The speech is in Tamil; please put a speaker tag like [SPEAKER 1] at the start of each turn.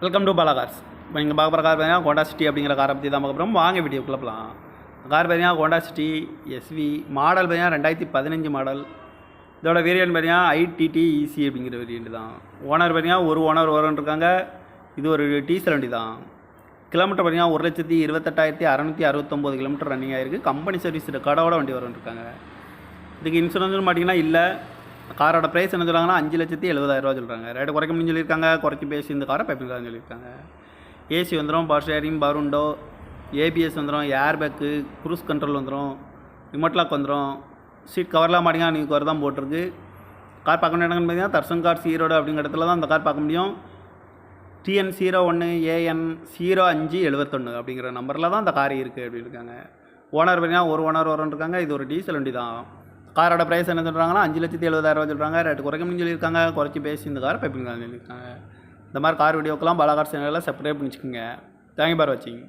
[SPEAKER 1] வெல்கம் டு பாலா கார்ஸ் இப்போ நீங்கள் பார்க்க போகிற கார் பார்த்தீங்கன்னா ஹோண்டா சிட்டி அப்படிங்கிற காரை பற்றி தான் பார்க்க போகிறோம் வாங்க வீடியோக்குள்ளே போகலாம் கார் பார்த்தீங்கன்னா ஹோண்டா சிட்டி எஸ்வி மாடல் பார்த்தீங்கன்னா ரெண்டாயிரத்தி பதினஞ்சு மாடல் இதோட வேரியன்ட் பார்த்தீங்கன்னா ஐடிடி இசி அப்படிங்கிற வேரியன்ட் தான். ஓனர் பார்த்தீங்கன்னா ஒரு ஓனர் இருக்காங்க. இது ஒரு டீசல் வண்டி தான். கிலோமீட்டர் பார்த்தீங்கன்னா ஒரு லட்சத்தி இருபத்தெட்டாயிரத்தி அறநூற்றி அறுபத்தொம்போது கிலோமீட்டர் ரன்னிங் ஆகிருக்கு கம்பெனி சர்வீஸ் ரெக்கார்டோட வண்டி வரும் இருக்காங்க. இதுக்கு இன்சூரன்ஸ்னு பார்த்தீங்கன்னா இல்லை. காரோட ப்ரைஸ் என்ன சொல்கிறாங்கன்னா அஞ்சு லட்சத்தி எழுபதாயிரரூவா சொல்கிறாங்க ரேட்டு குறைக்க முடியும் சொல்லியிருக்காங்க குறைச்சி பேசி இந்த காரை பைப்பிங்காரன்னு சொல்லியிருக்காங்க. ஏசி வந்துடும் பவர் ஸ்டேரிங் பவர் ஏபிஎஸ் வந்துடும் ஏர் பேக்கு க்ரூஸ் கண்ட்ரோல் வந்துடும் ரிமோட் லாக் வந்துடும் சீட் கவர்லாம் மாட்டிங்கன்னா நீங்கள் கவர் தான் போட்டிருக்கு. கார் பார்க்க வேண்டிய இடங்கள்னு பார்த்தீங்கன்னா தர்சன் கார் சீரோடு அப்படிங்கிற இடத்துல தான் அந்த கார் பார்க்க முடியும். டிஎன் ஜீரோ ஒன்று ஏஎன் ஜீரோ அஞ்சு எழுபத்தொன்று அப்படிங்கிற நம்பரில் தான் அந்த கார் இருக்குது அப்படின்னு இருக்காங்க. ஓனர் பார்த்தீங்கன்னா ஒரு ஓனர் வரன்னு இருக்காங்க. இது ஒரு டீசல் வண்டி தான். காரோட ப்ரைஸ் என்ன சொல்கிறாங்கன்னா அஞ்சு லட்சத்தி எழுபதாயிரம் சொல்கிறாங்க ரேட்டு குறைக்க முடியும் சொல்லியிருக்காங்க. குறைச்சி பேசி இந்த காரை பைப்பிங் சொல்லியிருக்காங்க இந்த மாதிரி கார் வீடியோக்கெல்லாம் பல சேனலில் சப்ஸ்கிரைப் பண்ணிச்சுக்கோங்க. தேங்க்யூ பார் வாட்சிங்.